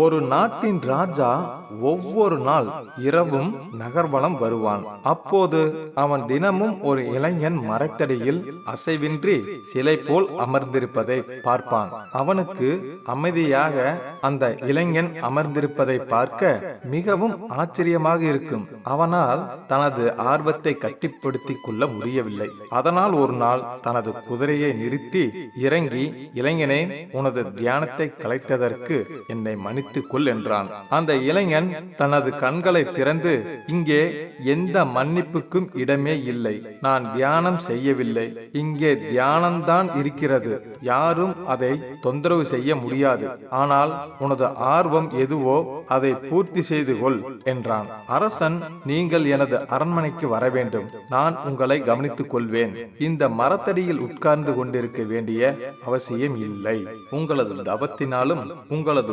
ஒரு நாட்டின் ராஜா ஒவ்வொரு நாள் இரவும் நகர்வலம் வருவான். அப்போது அவன் தினமும் ஒரு இளைஞன் மரத்தடியில் அசைவின்றி சிலை போல் அமர்ந்திருப்பதை பார்ப்பான். அவனுக்கு அமைதியாக அந்த இளைஞன் அமர்ந்திருப்பதை பார்க்க மிகவும் ஆச்சரியமாக இருக்கும். அவனால் தனது ஆர்வத்தை கட்டிப்படுத்திக் கொள்ள முடியவில்லை. அதனால் ஒரு நாள் தனது குதிரையை நிறுத்தி இறங்கி இளைஞனே உனது தியானத்தை கலைத்ததற்கு என்னை மன்னித்துக் கொள் என்றான். அந்த இளைஞன் தனது கண்களை திறந்து இங்கே எந்த மன்னிப்புக்கும் இடமே இல்லை. நான் தியானம் செய்யவில்லை. இங்கே தியானம்தான் இருக்கிறது. யாரும் அதை தொந்தரவு செய்ய முடியாது. ஆனால் உனது ஆர்வம் எதுவோ அதை பூர்த்தி செய்து கொள் என்றான். அரசன் நீங்கள் எனது அரண்மனைக்கு வர வேண்டும். நான் உங்களை கவனித்துக் கொள்வேன். இந்த மரத்தடியில் உட்கார்ந்து கொண்டிருக்க வேண்டிய அவசியம் இல்லை. உங்களது தபத்தினாலும் உங்களது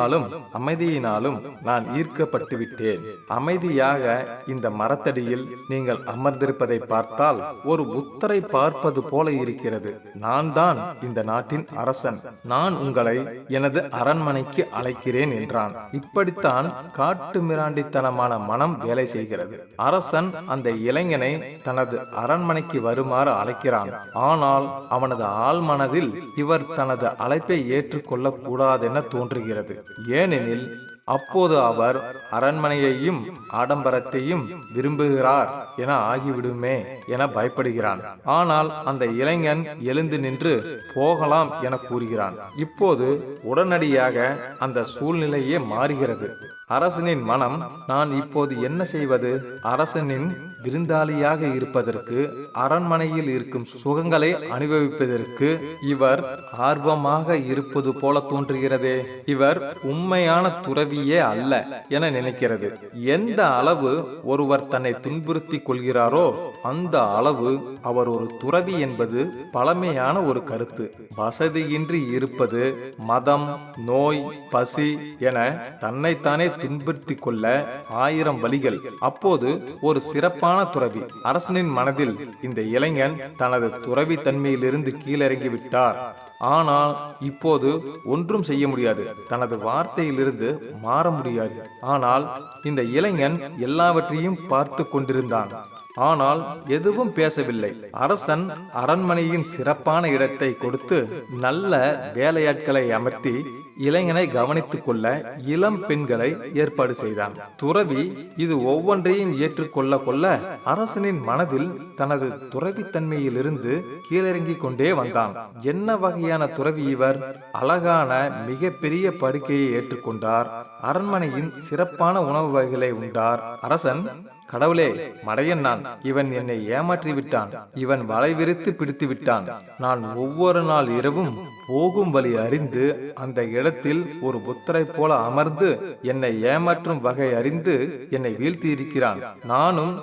பொலிவினாலும் அமைதியினாலும் நான் ஈர்க்கப்பட்டு விட்டேன் அமைதியாக இந்த மரத்தடியில் நீங்கள் அமர்ந்திருப்பதை பார்த்தால் ஒரு புத்தரை பார்ப்பது போல இருக்கிறது. நான் தான் இந்த நாட்டின் அரசன். நான் உங்களை எனது அரண்மனைக்கு அழைக்கிறேன் என்றான். இப்படித்தான் காட்டு மிராண்டித்தனமான மனம் வேலை செய்கிறது. அரசன் அந்த இளைஞனை தனது அரண்மனைக்கு வருமாறு அழைக்கிறான். ஆனால் அவனது ஆழ்மனதில் இவர் தனது அழைப்பை ஏற்றுக்கொள்ளக் கூடாதென தோன்றுகிறது. ஏனெனில் அப்போது அவர் அரண்மனையையும் ஆடம்பரத்தையும் விரும்புகிறார் என ஆகிவிடுமே என பயப்படுகிறான். ஆனால் அந்த இளைஞன் எழுந்து நின்று போகலாம் என கூறுகிறான். இப்போது உடனடியாக அந்த சூழ்நிலையே மாறுகிறது. அரசனின் மனம் நான் இப்போது என்ன செய்வது? அரசனின் விருந்தாளியாக இருப்பதற்கு அரண்மனையில் இருக்கும் சுகங்களை அனுபவிப்பதற்கு இவர் ஆர்வமாக இருப்பது போல தோன்றுகிறதே. இவர் உண்மையான துறவியே அல்ல என நினைக்கிறது. எந்த அளவு ஒருவர் தன்னை துன்புறுத்தி கொள்கிறாரோ அந்த அளவு அவர் ஒரு துறவி என்பது பழமையான ஒரு கருத்து. வசதியின்றி இருப்பது மதம் நோய் பசி என தன்னைத்தானே துன்புறுத்தி கொள்ள ஆயிரம் வழிகள். அப்போது ஒரு சிறப்பான துறவி. அரசனின் மனதில் இந்த இளைஞன் தனது துறவி தன்மையிலிருந்து கீழிறங்கி விட்டார் ஆனால் இப்போது ஒன்றும் செய்ய முடியாது. தனது வார்த்தையிலிருந்து மாற முடியாது. ஆனால் இந்த இளைஞன் எல்லாவற்றையும் பார்த்து கொண்டிருந்தான். ஆனால் எதுவும் பேசவில்லை. அரசன் அரண்மனையின் சிறப்பான இடத்தை கொடுத்து நல்ல வேலையாட்களை அமர்த்தி இளைஞனை கவனித்துக் கொள்ள இளம் பெண்களை ஏற்பாடு செய்தான். துறவி இது ஒவ்வொன்றையும் ஏற்றுக்கொள்ள கொள்ள அரசனின் மனதில் தனது துறவித்தன்மையிலிருந்து கீழிறங்கிக் கொண்டே வந்தான். என்ன வகையான துறவி இவர்? அழகான மிகப்பெரிய படுக்கையை ஏற்றுக்கொண்டார். அரண்மனையின் சிறப்பான உணவு வகைகளை உண்டார். அரசன் கடவுளே மடையன் நான். இவன் என்னை ஏமாற்றி விட்டான் இவன் வலை விரித்து பிடித்து விட்டான் நான் ஒவ்வொரு நாள் இரவும் போகும் வழி அறிந்து அந்த இடத்தில் ஒரு புத்தரை போல அமர்ந்து என்னை ஏமாற்றும் வகை அறிந்து என்னை வீழ்த்தி இருக்கிறான் நானும்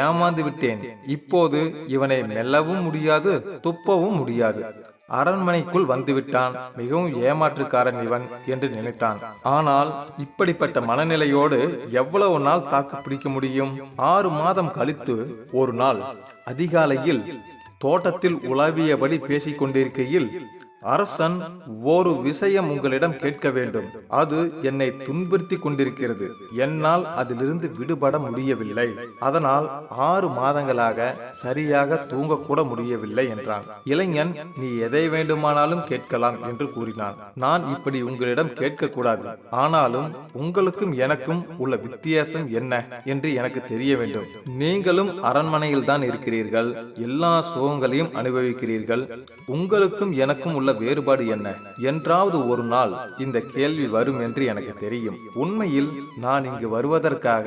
ஏமாந்து விட்டேன் இப்போது இவனை மெல்லவும் முடியாது துப்பவும் முடியாது. அரண்மனைக்குள் வந்துவிட்டான். மிகவும் ஏமாற்றுக்காரன் இவன் என்று நினைத்தான். ஆனால் இப்படிப்பட்ட மனநிலையோடு எவ்வளவு நாள் தாக்கு பிடிக்க முடியும்? ஆறு மாதம் கழித்து ஒரு நாள். அதிகாலையில் தோட்டத்தில் உலாவியபடி பேசிக் கொண்டிருக்கையில் அரசன் ஒரு விஷயம் உங்களிடம் கேட்க வேண்டும். அது என்னை துன்புறுத்தி கொண்டிருக்கிறது. என்னால் அதிலிருந்து விடுபட முடியவில்லை. அதனால் ஆறு மாதங்களாக சரியாக தூங்கக்கூட முடியவில்லை என்றான். இளைஞன் நீ எதை வேண்டுமானாலும் கேட்கலாம் என்று கூறினான். நான் இப்படி உங்களிடம் கேட்கக்கூடாது. ஆனாலும் உங்களுக்கும் எனக்கும் உள்ள வித்தியாசம் என்ன? என்று எனக்கு தெரிய வேண்டும். நீங்களும் அரண்மனையில் தான் இருக்கிறீர்கள். எல்லா சுகங்களையும் அனுபவிக்கிறீர்கள். உங்களுக்கும் எனக்கும் உள்ள உள்ள வேறுபாடு என்ன? என்றாவது ஒரு நாள் இந்த கேள்வி வரும் என்று எனக்கு தெரியும். உண்மையில் நான் இங்கு வருவதற்காக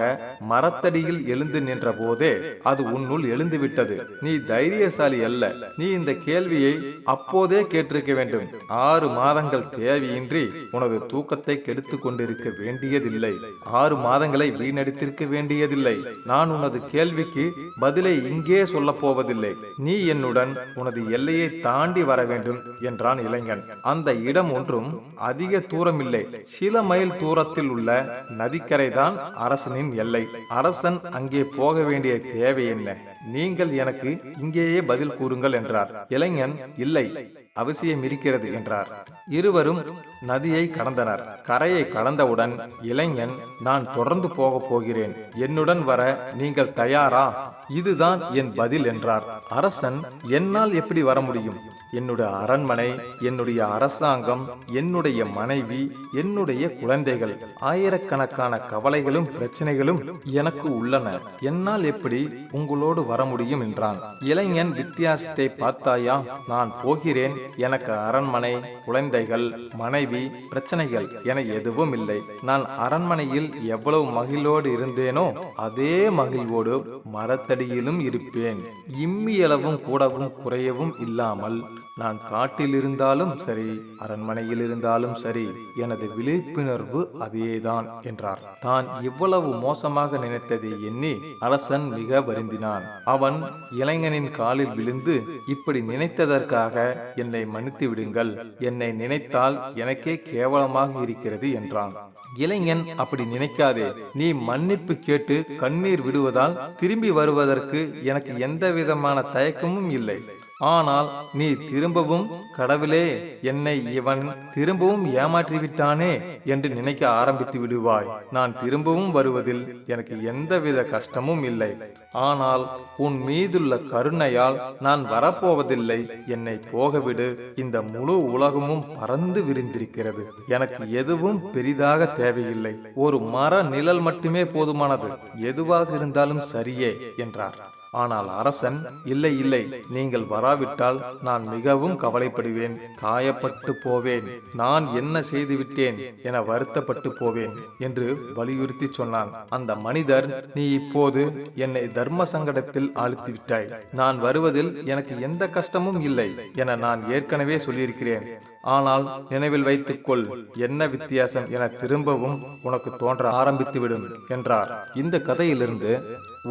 மரத்தடியில் எழுந்து நின்ற போதே அது உன்னுள் எழுந்துவிட்டது. நீ தைரியசாலி அல்ல. நீ இந்த கேள்வியை அப்போதே கேட்டிருக்க வேண்டும். ஆறு மாதங்கள் தேவையின்றி உனது தூக்கத்தை கெடுத்து கொண்டிருக்க வேண்டியதில்லை. ஆறு மாதங்களை வீணடித்திருக்க வேண்டியதில்லை. நான் உனது கேள்விக்கு பதிலை இங்கே சொல்ல போவதில்லை. நீ என்னுடன் உனது எல்லையை தாண்டி வர வேண்டும் என்றான் இளைஞன். அந்த இடம் ஒன்றும் அதிக தூரமில்லை. சில மைல் தூரத்தில் உள்ள நதிக்கரை தான் அரசனின் எல்லை. அரசன் அங்கே போக வேண்டிய தேவை என்ன? நீங்கள் எனக்கு இங்கேயே பதில் கூறுங்கள் என்றார். இளைஞன் இல்லை அவசியம் இருக்கிறது என்றார். இருவரும் நதியை கடந்தனர். கரையை கடந்தவுடன் இளைஞன் நான் தொடர்ந்து போகப் போகிறேன். என்னுடன் வர நீங்கள் தயாரா? இதுதான் என் பதில் என்றார். அரசன் என்னால் எப்படி வர முடியும்? என்னுடைய அரண்மனை என்னுடைய அரசாங்கம் என்னுடைய மனைவி என்னுடைய குழந்தைகள். ஆயிரக்கணக்கான கவலைகளும் பிரச்சனைகளும் எனக்கு உள்ளன. என்னால் எப்படி உங்களோடு வர முடியும் என்றான். இளைஞன் வித்தியாசத்தை பார்த்தாயா? நான் போகிறேன். எனக்கு அரண்மனை குழந்தைகள் மனைவி பிரச்சனைகள் என எதுவும் இல்லை. நான் அரண்மனையில் எவ்வளவு மகிழ்வோடு இருந்தேனோ அதே மகிழ்வோடு மரத்தடியிலும் இருப்பேன். இம்மியளவும் கூடவும் குறையவும் இல்லாமல் நான் காட்டில் இருந்தாலும் சரி அரண்மனையில் இருந்தாலும் சரி எனது விழிப்புணர்வு அதேதான் என்றார். தான் இவ்வளவு மோசமாக நினைத்ததை எண்ணி அரசன் மிக வருந்தினான். அவன் இளைஞனின் காலில் விழுந்து இப்படி நினைத்ததற்காக என்னை மன்னித்து விடுங்கள். என்னை நினைத்தால் எனக்கே கேவலமாக இருக்கிறது என்றான். இளைஞன் அப்படி நினைக்காதே. நீ மன்னிப்பு கேட்டு கண்ணீர் விடுவதால் திரும்பி வருவதற்கு எனக்கு எந்த விதமான தயக்கமும் இல்லை. ஆனால் நீ திரும்பவும் கடவுளே என்னை இவன் திரும்பவும் ஏமாற்றி விட்டானே என்று நினைக்க ஆரம்பித்து விடுவாய். நான் திரும்பவும் வருவதில் எனக்கு எந்தவித கஷ்டமும் இல்லை. ஆனால் உன் மீதுள்ள கருணையால் நான் வரப்போவதில்லை. என்னை போகவிடு. இந்த முழு உலகமும் பறந்து விரிந்திருக்கிறது. எனக்கு எதுவும் பெரிதாக தேவையில்லை. ஒரு மர நிழல் மட்டுமே போதுமானது. எதுவாக இருந்தாலும் சரியே என்றார். ஆனால் அரசன் இல்லை இல்லை நீங்கள் வராவிட்டால் நான் மிகவும் கவலைப்படுவேன் காயப்பட்டு போவேன் நான் என்ன செய்து விட்டேன் என வருத்தப்பட்டு போவேன் என்று வலியுறுத்தி சொன்னான். அந்த மனிதர் நீ இப்போது என்னை தர்ம சங்கடத்தில் ஆழ்த்தி விட்டாய் நான் வருவதில் எனக்கு எந்த கஷ்டமும் இல்லை என நான் ஏற்கனவே சொல்லியிருக்கிறேன். ஆனால் நினைவில் வைத்துக்கொள் என்ன வித்தியாசம் என திரும்பவும் உனக்கு தோன்ற ஆரம்பித்துவிடும் என்றார். இந்த கதையிலிருந்து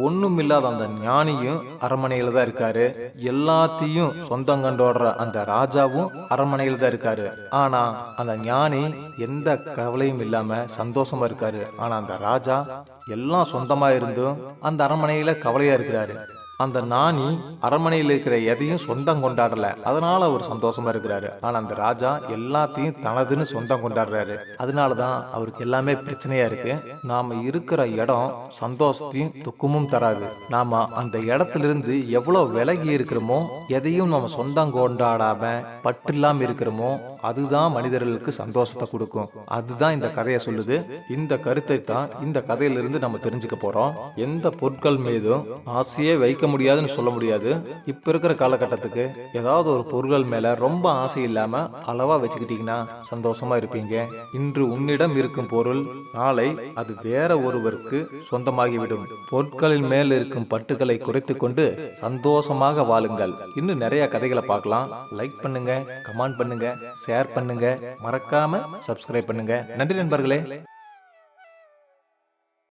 ஒண்ணுமில்லாத அந்த ஞானியும் அரண்மனையில தான் இருக்காரு. எல்லாத்தையும் சொந்தம் கண்டோடுற அந்த ராஜாவும் அரண்மனையில தான் இருக்காரு. ஆனா அந்த ஞானி எந்த கவலையும் இல்லாம சந்தோஷமா இருக்காரு. ஆனா அந்த ராஜா எல்லாம் சொந்தமா இருந்தும் அந்த அரண்மனையில கவலையா இருக்கிறாரு. அந்த நாணி அரண்மனையில் இருக்கிற எதையும் சொந்தம் கொண்டாடல. அதனால அவர் சந்தோஷமா இருக்கிறாரு. ஆனா அந்த ராஜா எல்லாத்தையும் தனதுன்னு சொந்தம் கொண்டாடுறாரு. அதனாலதான் அவருக்கு எல்லாமே பிரச்சனையா இருக்கு. நாம இருக்கிற இடம் சந்தோஷத்தையும் துக்கமும் தராது. நாம அந்த இடத்துல இருந்து எவ்வளவு விலகி இருக்கிறோமோ எதையும் நம்ம சொந்தம் கொண்டாடாம பட்டு இல்லாம இருக்கிறோமோ அதுதான் மனிதர்களுக்கு சந்தோஷத்தை கொடுக்கும். அதுதான் இந்த கதையை சொல்லுது. இந்த கருத்தை தான் இந்த கதையிலிருந்து நம்ம தெரிஞ்சுக்க போறோம். எந்த பொருட்கள் மீதும் ஆசையே வைக்க முடியாதுன்னு சொல்ல முடியாது. இப்ப இருக்கிற காலகட்டத்துக்கு ஏதாவது ஒரு பொருட்கள் மேல ரொம்ப ஆசை இல்லாம அளவா வச்சுக்கிட்டீங்கன்னா சந்தோஷமா இருப்பீங்க. இன்று உன்னிடம் இருக்கும் பொருள் நாளை அது வேற ஒருவருக்கு சொந்தமாகிவிடும். பொருட்களின் மேல் இருக்கும் பட்டுகளை குறைத்து கொண்டு சந்தோஷமாக வாழுங்கள். இன்னும் நிறைய கதைகளை பார்க்கலாம். லைக் பண்ணுங்க கமெண்ட் பண்ணுங்க ஷேர் பண்ணுங்க. மறக்காம சப்ஸ்கிரைப் பண்ணுங்க. நன்றி நண்பர்களே.